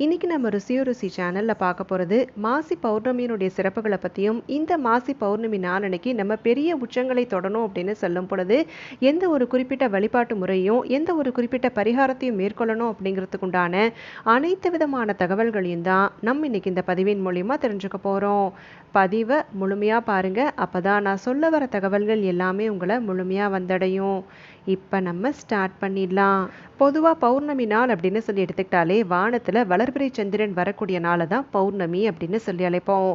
இன்னைக்கு நம்ம ருசியோ ருசி சேனலில் பார்க்க போகிறது மாசி பௌர்ணமியினுடைய சிறப்புகளை பற்றியும் இந்த மாசி பௌர்ணமி நாளன்னைக்கு நம்ம பெரிய உச்சங்களை தொடணும் அப்படின்னு சொல்லும் பொழுது எந்த ஒரு குறிப்பிட்ட வழிபாட்டு முறையும் எந்த ஒரு குறிப்பிட்ட பரிகாரத்தையும் மேற்கொள்ளணும் அப்படிங்கிறதுக்கு உண்டான அனைத்து விதமான தகவல்களையும் தான் நம்ம இன்னைக்கு இந்த பதிவின் மூலியமாக தெரிஞ்சுக்க போகிறோம் பதிவை முழுமையாக பாருங்கள் அப்போ தான் நான் சொல்ல வர தகவல்கள் எல்லாமே உங்களை முழுமையாக வந்தடையும். இப்போ நம்ம ஸ்டார்ட் பண்ணிடலாம். பொதுவாக பௌர்ணமி நாள் அப்படின்னு சொல்லி எடுத்துக்கிட்டாலே வானத்தில் வளர் வளர்பிறை சந்திரன் வரக்கூடிய நாளை தான் பௌர்ணமி அப்படின்னு சொல்லி அழைப்போம்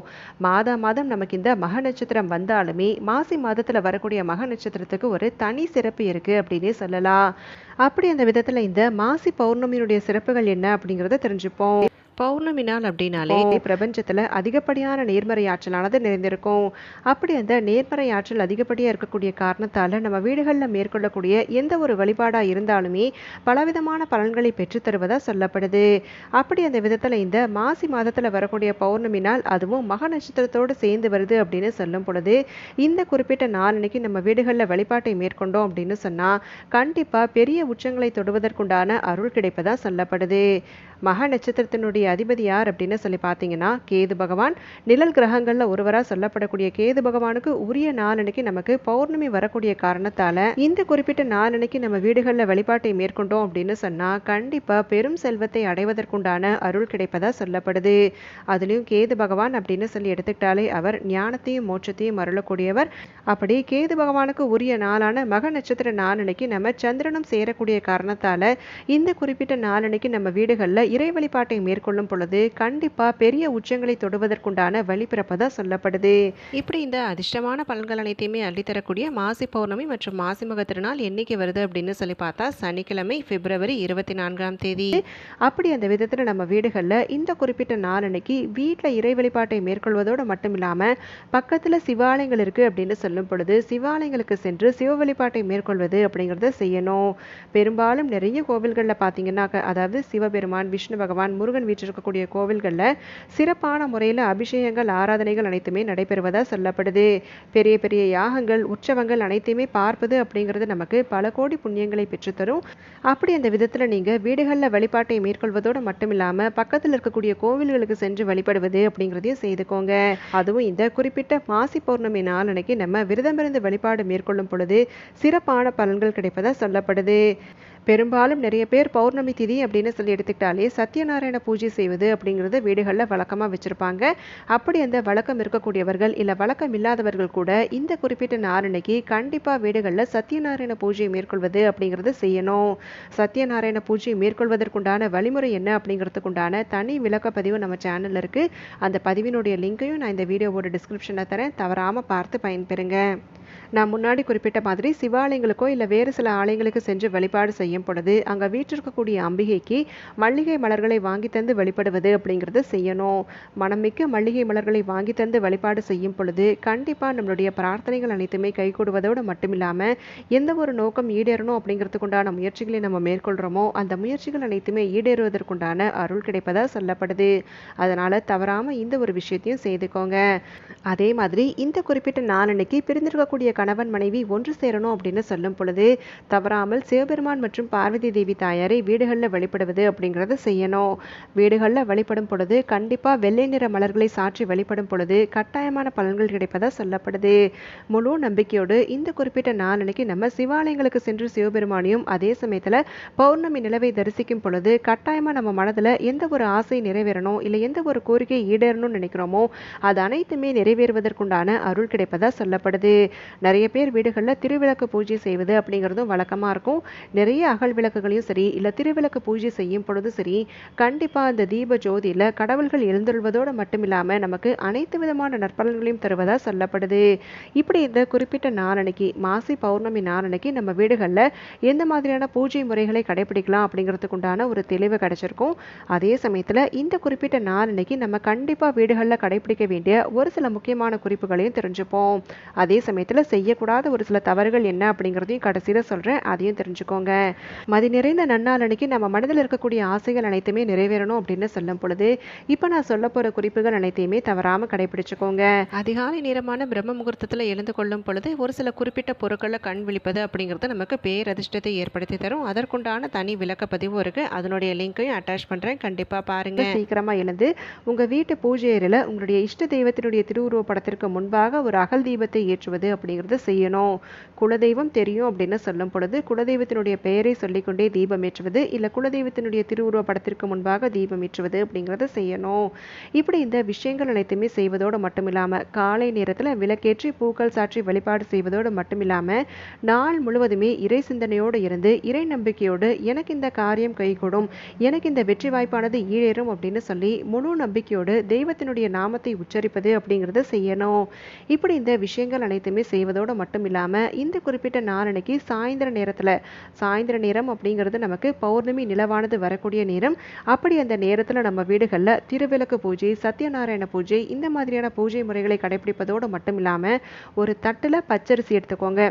மாதா மாதம் நமக்கு இந்த மக நட்சத்திரம் வந்தாலுமே மாசி மாதத்தில் வரக்கூடிய மக நட்சத்திரத்துக்கு ஒரு தனி சிறப்பு இருக்குது அப்படின்னே சொல்லலாம். அப்படி அந்த விதத்தில் இந்த மாசி பௌர்ணமியினுடைய சிறப்புகள் என்ன அப்படிங்கிறத தெரிஞ்சுப்போம். பௌர்ணமி நாள் அப்படின்னாலே பிரபஞ்சத்தில் அதிகப்படியான நேர்மறை ஆற்றலானது நிறைந்திருக்கும். அப்படி அந்த நேர்மறை ஆற்றல் அதிகப்படியாக இருக்கக்கூடிய காரணத்தால் நம்ம வீடுகளில் மேற்கொள்ளக்கூடிய எந்த ஒரு வழிபாடாக இருந்தாலுமே பலவிதமான பலன்களை பெற்றுத்தருவதாக சொல்லப்படுது. அப்படி அந்த விதத்தில் இந்த மாசி மாதத்தில் வரக்கூடிய பௌர்ணமி நாள் அதுவும் மக நட்சத்திரத்தோடு சேர்ந்து வருது அப்படின்னு சொல்லும் பொழுது இந்த குறிப்பிட்ட நாளன்னைக்கு நம்ம வீடுகளில் வழிபாட்டை மேற்கொண்டோம் அப்படின்னு சொன்னால் கண்டிப்பாக பெரிய உச்சங்களை தொடுவதற்குண்டான அருள் கிடைப்பதாக சொல்லப்படுது. மக நட்சத்திரத்தினுடைய அதிபதி யார் அப்படின்னு சொல்லி பார்த்தீங்கன்னா கேது பகவான். நிழல் கிரகங்களில் ஒருவராக சொல்லப்படக்கூடிய கேது பகவானுக்கு உரிய நாளன்னைக்கு நமக்கு பௌர்ணமி வரக்கூடிய காரணத்தால் இந்த குறிப்பிட்ட நாளன்னைக்கு நம்ம வீடுகளில் வழிபாட்டை மேற்கொண்டோம் அப்படின்னு சொன்னால் கண்டிப்பாக பெரும் செல்வத்தை அடைவதற்குண்டான அருள் கிடைப்பதா சொல்லப்படுது. அதுலேயும் கேது பகவான் அப்படின்னு சொல்லி எடுத்துக்கிட்டாலே அவர் ஞானத்தையும் மோட்சத்தையும் அருளக்கூடியவர். அப்படி கேது பகவானுக்கு உரிய நாளான மக நட்சத்திர நாளன்னைக்கு நம்ம சந்திரனும் சேரக்கூடிய காரணத்தால் இந்த குறிப்பிட்ட நாளன்னைக்கு நம்ம வீடுகளில் இறை வழிபாட்டை மேற்கொள்ளும் பொழுது கண்டிப்பா பெரிய உச்சங்களை தொடுவதற்குண்டான வழி சொல்லப்படுது. இப்படி இந்த அதிர்ஷ்டமான பலன்கள் அனைத்தையுமே அள்ளித்தரக்கூடிய மாசி பௌர்ணமி மற்றும் மாசி மக திருநாள் என்னைக்கு வருது அப்படின்னு சொல்லி பார்த்தா சனிக்கிழமை பிப்ரவரி இருபத்தி நான்காம் தேதி. அப்படி அந்த விதத்தில் நம்ம வீடுகளில் இந்த குறிப்பிட்ட நாள் அன்னைக்கு வீட்டில் இறை வழிபாட்டை மேற்கொள்வதோடு மட்டும் இல்லாமல் பக்கத்தில் சிவாலயங்கள் இருக்குது அப்படின்னு சொல்லும் பொழுது சிவாலயங்களுக்கு சென்று சிவ வழிபாட்டை மேற்கொள்வது அப்படிங்கிறத செய்யணும். பெரும்பாலும் நிறைய கோவில்களில் பார்த்தீங்கன்னா அதாவது சிவபெருமான் விஷ்ணு பகவான் முருகன் வீற்றிருக்கக்கூடிய கோவில்களில் சிறப்பான முறையில் அபிஷேகங்கள் ஆராதனைகள் அனைத்துமே நடைபெறுவதாக சொல்லப்படுது. பெரிய பெரிய யாகங்கள் உற்சவங்கள் அனைத்தையுமே பார்ப்பது அப்படிங்கிறது நமக்கு பல கோடி புண்ணியங்களை பெற்றுத்தரும். அப்படி அந்த விதத்தில் நீங்கள் வீடுகளில் வழிபாட்டை மேற்கொள்வதோடு மட்டும் இல்லாமல் பக்கத்தில் இருக்கக்கூடிய கோவில்களுக்கு சென்று வழிபடுவது அப்படிங்கிறதையும் செய்துக்கோங்க. அதுவும் இந்த குறிப்பிட்ட மாசி பௌர்ணமி நாளனைக்கு நம்ம விரதமிருந்து வழிபாடு மேற்கொள்ளும் பொழுது சிறப்பான பலன்கள் கிடைப்பதாக சொல்லப்படுது. பெரும்பாலும் நிறைய பேர் பௌர்ணமி திதி அப்படின்னு சொல்லி எடுத்துக்கிட்டாலே சத்யநாராயண பூஜை செய்வது அப்படிங்கிறது வீடுகளில் வழக்கமாக வச்சுருப்பாங்க. அப்படி அந்த வழக்கம் இருக்கக்கூடியவர்கள் இல்லை வழக்கம் இல்லாதவர்கள் கூட இந்த குறிப்பிட்ட நாரணைக்கு கண்டிப்பாக வீடுகளில் சத்யநாராயண பூஜையை மேற்கொள்வது அப்படிங்கிறது செய்யணும். சத்யநாராயண பூஜையை மேற்கொள்வதற்குண்டான வழிமுறை என்ன அப்படிங்கிறதுக்குண்டான தனி விளக்கப்பதிவு நம்ம சேனலில் இருக்குது அந்த பதிவினுடைய லிங்கையும் நான் இந்த வீடியோவோட டிஸ்கிரிப்ஷனில் தரேன். தவறாமல் பார்த்து பயன்பெறுங்க. நான் முன்னாடி குறிப்பிட்ட மாதிரி சிவாலயங்களுக்கோ இல்லை வேறு சில ஆலயங்களுக்கு சென்று வழிபாடு செய்யும் பொழுது அங்கே வீற்றிருக்கக்கூடிய அம்பிகைக்கு மல்லிகை மலர்களை வாங்கி தந்து வழிபடுவது அப்படிங்கிறது செய்யணும். மனமிக்க மல்லிகை மலர்களை வாங்கி தந்து வழிபாடு செய்யும் பொழுது கண்டிப்பாக நம்மளுடைய பிரார்த்தனைகள் அனைத்துமே கைகூடுவதோடு மட்டும் இல்லாமல் எந்த ஒரு நோக்கம் ஈடேறணும் அப்படிங்கிறதுக்குண்டான முயற்சிகளை நம்ம மேற்கொள்கிறோமோ அந்த முயற்சிகள் அனைத்துமே ஈடேறுவதற்குண்டான அருள் கிடைப்பதாக சொல்லப்படுது. அதனால் தவறாமல் இந்த ஒரு விஷயத்தையும் செய்துக்கோங்க. அதே மாதிரி இந்த குறிப்பிட்ட நாளன்னைக்கு பிரிந்திருக்கக்கூடிய கணவன் மனைவி ஒன்று சேரணும் அப்படின்னு சொல்லும் பொழுது தவறாமல் சிவபெருமான் மற்றும் பார்வதி தேவி தாயாரை வீடுகளில் வழிபடுவது அப்படிங்கிறத செய்யணும். வீடுகளில் வழிபடும் பொழுது கண்டிப்பாக வெள்ளை நிற மலர்களை சாற்றி வழிபடும் பொழுது கட்டாயமான பலன்கள் கிடைப்பதா சொல்லப்படுது. முழு நம்பிக்கையோடு இந்த குறிப்பிட்ட நாளன்னைக்கு நம்ம சிவாலயங்களுக்கு சென்று சிவபெருமானையும் அதே சமயத்தில் பௌர்ணமி நிலவை தரிசிக்கும் பொழுது கட்டாயமாக நம்ம மனதில் எந்த ஒரு ஆசை நிறைவேறணும் இல்லை எந்த ஒரு கோரிக்கை ஈடேறணும்னு நினைக்கிறோமோ அது அனைத்துமே நிறைவேறுவதற்குண்டான அருள் கிடைப்பதா சொல்லப்படுது. நிறைய பேர் வீடுகளில் திருவிளக்கு பூஜை செய்வது அப்படிங்கிறதும் வழக்கமாக இருக்கும். நிறைய அகல் விளக்குகளையும் சரி இல்லை திருவிளக்கு பூஜை செய்யும் பொழுதும் சரி கண்டிப்பாக அந்த தீப ஜோதியில் கடவுள்கள் எழுந்துள்வதோடு மட்டும் இல்லாமல் நமக்கு அனைத்து விதமான நற்பலன்களையும் தருவதாக சொல்லப்படுது. இப்படி இந்த குறிப்பிட்ட நாளன்னைக்கு மாசி பௌர்ணமி நாளன்னைக்கு நம்ம வீடுகளில் எந்த மாதிரியான பூஜை முறைகளை கடைபிடிக்கலாம் அப்படிங்கிறதுக்கு உண்டான ஒரு தெளிவு கிடைச்சிருக்கும். அதே சமயத்தில் இந்த குறிப்பிட்ட நாளன்னைக்கு நம்ம கண்டிப்பாக வீடுகளில் கடைபிடிக்க வேண்டிய ஒரு சில முக்கியமான குறிப்புகளையும் தெரிஞ்சுப்போம். அதே சமயத்தில் செய்யக்கூடாத ஒரு சில தவறுகள் என்ன அப்படிங்கிறதையும் கடைசியில் சொல்கிறேன் அதையும் தெரிஞ்சுக்கோங்க. மதி நிறைந்த நன்னால் அன்னைக்கு நம்ம மனதில் இருக்கக்கூடிய ஆசைகள் அனைத்துமே நிறைவேறணும் அப்படின்னு சொல்லும் பொழுது இப்போ நான் சொல்ல போகிற குறிப்புகள் அனைத்தையுமே தவறாமல் கடைபிடிச்சுக்கோங்க. அதிகாலை நேரமான பிரம்ம முகூர்த்தத்தில் எழுந்து கொள்ளும் பொழுது ஒரு சில குறிப்பிட்ட பொருட்களை கண் விழிப்பது அப்படிங்கிறது நமக்கு பேரதிர்ஷ்டத்தை ஏற்படுத்தி தரும். அதற்குண்டான தனி விளக்கப்பதிவும் இருக்குது அதனுடைய லிங்க்கையும் அட்டாச் பண்ணுறேன் கண்டிப்பாக பாருங்கள் சீக்கிரமாக எழுந்து உங்கள் வீட்டு பூஜை அறையில் உங்களுடைய இஷ்ட தெய்வத்தினுடைய திருவுருவ படத்திற்கு முன்பாக ஒரு அகல் தீபத்தை ஏற்றுவது அப்படிங்கிறத அப்படிங்கிறத செய்யணும். குலதெய்வம் தெரியும் அப்படின்னு சொல்லும் பொழுது குலதெய்வத்தினுடைய பெயரை சொல்லிக்கொண்டே தீபம் ஏற்றுவது இல்லை குலதெய்வத்தினுடைய திருவுருவ படத்திற்கு முன்பாக தீபம் ஏற்றுவது அப்படிங்கிறத செய்யணும். இப்படி இந்த விஷயங்கள் அனைத்துமே செய்வதோடு மட்டும் இல்லாமல் காலை நேரத்தில் விளக்கேற்றி பூக்கள் சாற்றி வழிபாடு செய்வதோடு மட்டும் இல்லாமல் நாள் முழுவதுமே இறை சிந்தனையோடு இருந்து இறை நம்பிக்கையோடு எனக்கு இந்த காரியம் கைகூடும் எனக்கு இந்த வெற்றி வாய்ப்பானது ஈழேறும் அப்படின்னு சொல்லி முழு நம்பிக்கையோடு தெய்வத்தினுடைய நாமத்தை உச்சரிப்பது அப்படிங்கிறத செய்யணும். இப்படி இந்த விஷயங்கள் அனைத்துமே செய்வது செய்வதோடு மட்டும் இல்லாமல் இந்த குறிப்பிட்ட நாளன்னைக்கு சாயந்தர நேரத்தில் சாயந்தர நேரம் அப்படிங்கிறது நமக்கு பௌர்ணமி நிலவானது வரக்கூடிய நேரம். அப்படி அந்த நேரத்தில் நம்ம வீடுகளில் திருவிளக்கு பூஜை சத்யநாராயண பூஜை இந்த மாதிரியான பூஜை முறைகளை கடைபிடிப்பதோடு மட்டும் இல்லாமல் ஒரு தட்டில் பச்சரிசி எடுத்துக்கோங்க.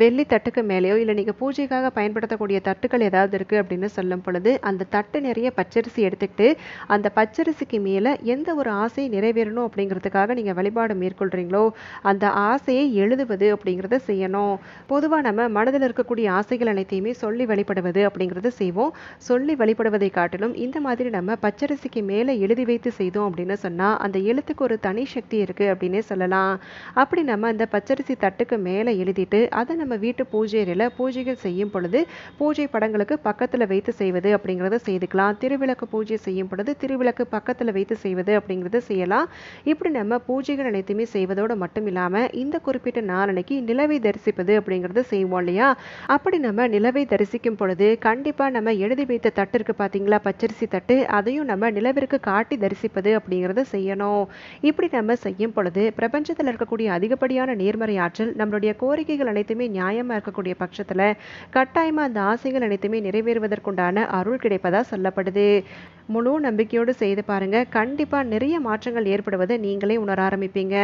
வெள்ளி தட்டுக்கு மேலேயோ இல்லை நீங்கள் பூஜைக்காக பயன்படுத்தக்கூடிய தட்டுக்கள் ஏதாவது இருக்குது அப்படின்னு சொல்லும் பொழுது அந்த தட்டு நிறைய பச்சரிசி எடுத்துக்கிட்டு அந்த பச்சரிசிக்கு மேலே எந்த ஒரு ஆசை நிறைவேறணும் அப்படிங்கிறதுக்காக நீங்கள் வழிபாடு மேற்கொள்கிறீங்களோ அந்த ஆசையை எழுதுவது அப்படிங்கிறத செய்யணும். பொதுவாக நம்ம மனதில் இருக்கக்கூடிய ஆசைகள் அனைத்தையுமே சொல்லி வழிபடுவது அப்படிங்கிறத செய்வோம். சொல்லி வழிபடுவதை காட்டிலும் இந்த மாதிரி நம்ம பச்சரிசிக்கு மேலே எழுதி வைத்து செய்தோம் அப்படின்னு சொன்னால் அந்த எழுத்துக்கு ஒரு தனி சக்தி இருக்குது அப்படின்னே சொல்லலாம். அப்படி நம்ம அந்த பச்சரிசி தட்டுக்கு மேலே எழுதிட்டு அதை நம்ம வீட்டு பூஜை அறையில் பூஜைகள் செய்யும் பொழுது பூஜை படங்களுக்கு பக்கத்தில் வைத்து செய்வது அப்படிங்கிறத செய்துக்கலாம். திருவிளக்கு பூஜை செய்யும் பொழுது திருவிளக்கு பக்கத்தில் வைத்து செய்வது அப்படிங்கிறத செய்யலாம். இப்படி நம்ம பூஜைகள் அனைத்துமே செய்வதோடு மட்டும் இல்லாமல் இந்த குறிப்பிட்ட நாளனைக்கு நிலவை தரிசிப்பது அப்படிங்கிறத செய்வோம் இல்லையா? அப்படி நம்ம நிலவை தரிசிக்கும் பொழுது கண்டிப்பாக நம்ம எழுதி வைத்த தட்டு பார்த்தீங்களா பச்சரிசி தட்டு அதையும் நம்ம நிலவிற்கு காட்டி தரிசிப்பது அப்படிங்கிறத செய்யணும். இப்படி நம்ம செய்யும் பொழுது பிரபஞ்சத்தில் இருக்கக்கூடிய அதிகப்படியான நேர்மறை ஆற்றல் நம்மளுடைய கோரிக்கைகள் அனைத்துமே நியாயமாக இருக்கக்கூடிய பட்சத்தில் கட்டாயமாக அந்த ஆசைகள் அனைத்துமே நிறைவேறுவதற்குண்டான அருள் கிடைப்பதா சொல்லப்படுது. முழு நம்பிக்கையோடு செய்து பாருங்க. கண்டிப்பாக நிறைய மாற்றங்கள் ஏற்படுவதை நீங்களே உணர ஆரம்பிப்பீங்க.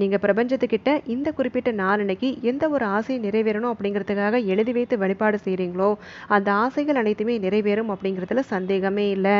நீங்கள் பிரபஞ்சத்துக்கிட்ட இந்த குறிப்பிட்ட நாளன்னைக்கு எந்த ஒரு ஆசை நிறைவேறணும் அப்படிங்கிறதுக்காக எழுதி வைத்து வழிபாடு செய்கிறீங்களோ அந்த ஆசைகள் அனைத்துமே நிறைவேறும் அப்படிங்கிறதுல சந்தேகமே இல்லை.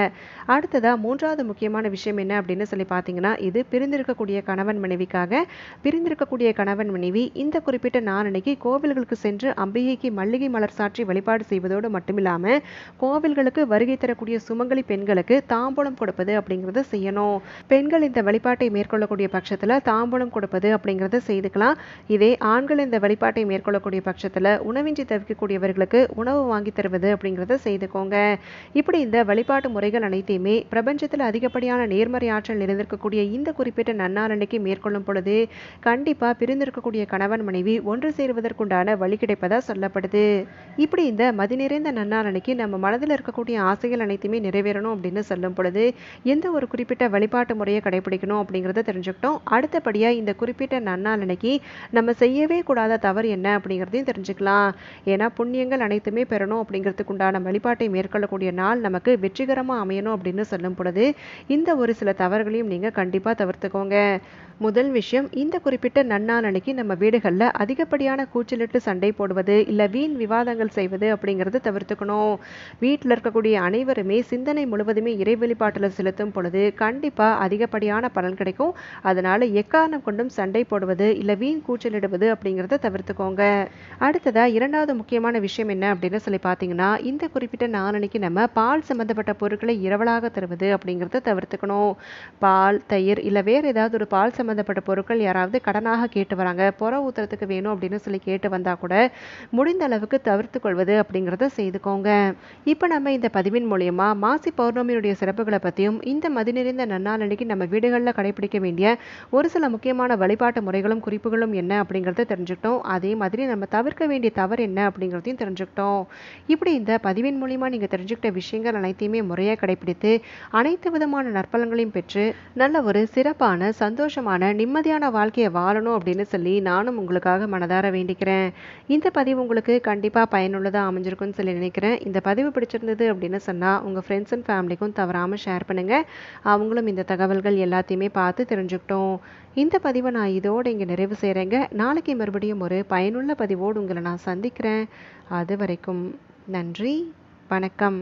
அடுத்ததாக மூன்றாவது முக்கியமான விஷயம் என்ன அப்படின்னு சொல்லி பார்த்தீங்கன்னா இது பிரிந்திருக்கக்கூடிய கணவன் மனைவிக்காக பிரிந்திருக்கக்கூடிய கணவன் மனைவி இந்த குறிப்பிட்ட நாளன்னைக்கு கோவில் கோவில்களுக்கு சென்று அம்பிகைக்கு மல்லிகை மலர் சாற்றி வழிபாடு செய்வதோடு மட்டுமில்லாமல் கோவில்களுக்கு வருகை தரக்கூடிய சுமங்கலி பெண்களுக்கு தாம்பூலம் கொடுப்பது அப்படிங்கிறத செய்யணும். பெண்கள் இந்த வழிபாட்டை மேற்கொள்ளக்கூடிய பட்சத்தில் தாம்பூலம் கொடுப்பது அப்படிங்கிறத செய்துக்கலாம். இதே ஆண்கள் இந்த வழிபாட்டை மேற்கொள்ளக்கூடிய பட்சத்தில் உணவின்றி தவிக்கக்கூடியவர்களுக்கு உணவு வாங்கி தருவது அப்படிங்கிறத செய்துக்கோங்க. இப்படி இந்த வழிபாட்டு முறைகள் அனைத்தையுமே பிரபஞ்சத்தில் அதிகப்படியான நேர்மறை ஆற்றல் நிறைந்திருக்கக்கூடிய இந்த குறிப்பிட்ட நன்னாரண்டைக்கு மேற்கொள்ளும் பொழுது கண்டிப்பாக பிரிந்திருக்கக்கூடிய கணவன் மனைவி ஒன்று சேருவதற்குண்டான வழி கிடைப்பதாக சொல்லப்படுது. இப்படி இந்த மதி நிறைந்த நன்னாரணைக்கு நம்ம மனதில் இருக்கக்கூடிய ஆசைகள் அனைத்துமே நிறைவேறணும் அப்படின்னு சொல்லும் பொழுது எந்த ஒரு குறிப்பிட்ட வழிபாட்டு முறையை கடைபிடிக்கணும் அப்படிங்கிறத தெரிஞ்சுக்கிட்டோம். அடுத்தபடியாக இந்த குறிப்பிட்ட நன்னாளனைக்கு நம்ம செய்யவே கூடாத தவறு என்ன அப்படிங்கிறதையும் தெரிஞ்சுக்கலாம். ஏன்னா புண்ணியங்கள் அனைத்துமே பெறணும் அப்படிங்கிறதுக்கு உண்டான வழிபாட்டை மேற்கொள்ளக்கூடிய நாள் நமக்கு வெற்றிகரமாக அமையணும் அப்படின்னு சொல்லும் பொழுது இந்த ஒரு சில தவறுகளையும் நீங்கள் கண்டிப்பாக தவிர்த்துக்கோங்க. முதல் விஷயம் இந்த குறிப்பிட்ட நன்னாள் அன்னைக்கு நம்ம வீடுகளில் அதிகப்படியான கூச்சலிட்டு சண்டை போடுவது இல்லை வீண் விவாதங்கள் செய்வது அப்படிங்கிறது தவிர்த்துக்கணும். வீட்டில் இருக்கக்கூடிய அனைவருமே சிந்தனை முழுவதுமே இறை வெளிப்பாட்டில் செலுத்தும் பொழுது கண்டிப்பாக அதிகப்படியான பலன் கிடைக்கும். அதனால் எக்காரணம் கொண்டும் சண்டை போடுவது இல்லை வீண் கூச்சலிடுவது அப்படிங்கிறத தவிர்த்துக்கோங்க. அடுத்ததாக இரண்டாவது முக்கியமான விஷயம் என்ன அப்படின்னு சொல்லி பார்த்தீங்கன்னா இந்த குறிப்பிட்ட நாளனைக்கு நம்ம பால் சம்மந்தப்பட்ட பொருட்களை இரவலாக தருவது அப்படிங்கிறத தவிர்த்துக்கணும். பால் தயிர் இல்லை வேறு ஏதாவது ஒரு பால் சம்மந்தப்பட்ட பொருட்கள் யாராவது கடனாக கேட்டு வராங்க புற ஊத்துறதுக்கு வேணும் அப்படின்னு சொல்லி கேட்டு வந்தால் கூட முடிந்த அளவுக்கு தவிர்த்து கொள்வது அப்படிங்கிறத செய்துக்கோங்க. இப்போ நம்ம இந்த பதிவின் மூலயமா மாசி பௌர்ணமியுடைய சிறப்புகளை பற்றியும் இந்த மதி நிறைந்த நன்னாளனைக்கு நம்ம வீடுகளில் கடைபிடிக்க வேண்டிய ஒரு சில முக்கியமான வழிபாட்டு முறைகளும் குறிப்புகளும் என்ன அப்படிங்கிறத தெரிஞ்சுக்கிட்டோம். அதே மாதிரி நம்ம தவிர்க்க வேண்டிய தவறு என்ன அப்படிங்கிறதையும் தெரிஞ்சுக்கிட்டோம். இப்படி இந்த பதிவின் மூலியமா நீங்கள் தெரிஞ்சுக்கிட்ட விஷயங்கள் அனைத்தையுமே முறையாக கடைபிடித்து அனைத்து விதமான நற்பலங்களையும் பெற்று நல்ல ஒரு சிறப்பான சந்தோஷமான நிம்மதியான வாழ்க்கையை வாழணும் அப்படின்னு சொல்லி நானும் உங்களுக்காக மனதார வேண்டிக்கிறேன். இந்த பதிவு உங்களுக்கு கண்டிப்பாக பயனுள்ளதாக அமைஞ்சிருக்கும்னு சொல்லி நினைக்கிறேன். இந்த பதிவு பிடிச்சிருந்தது அப்படின்னு சொன்னால் உங்கள் ஃப்ரெண்ட்ஸ் அண்ட் ஃபேமிலிக்கும் தவறாமல் ஷேர் பண்ணுங்கள் அவங்களும் இந்த தகவல்கள் எல்லாத்தையுமே பார்த்து தெரிஞ்சுக்கிட்டோம். இந்த பதிவை நான் இதோடு இங்கே நிறைவு செய்கிறேங்க நாளைக்கு மறுபடியும் ஒரு பயனுள்ள பதிவோடு உங்களை நான் சந்திக்கிறேன். அது வரைக்கும் நன்றி வணக்கம்.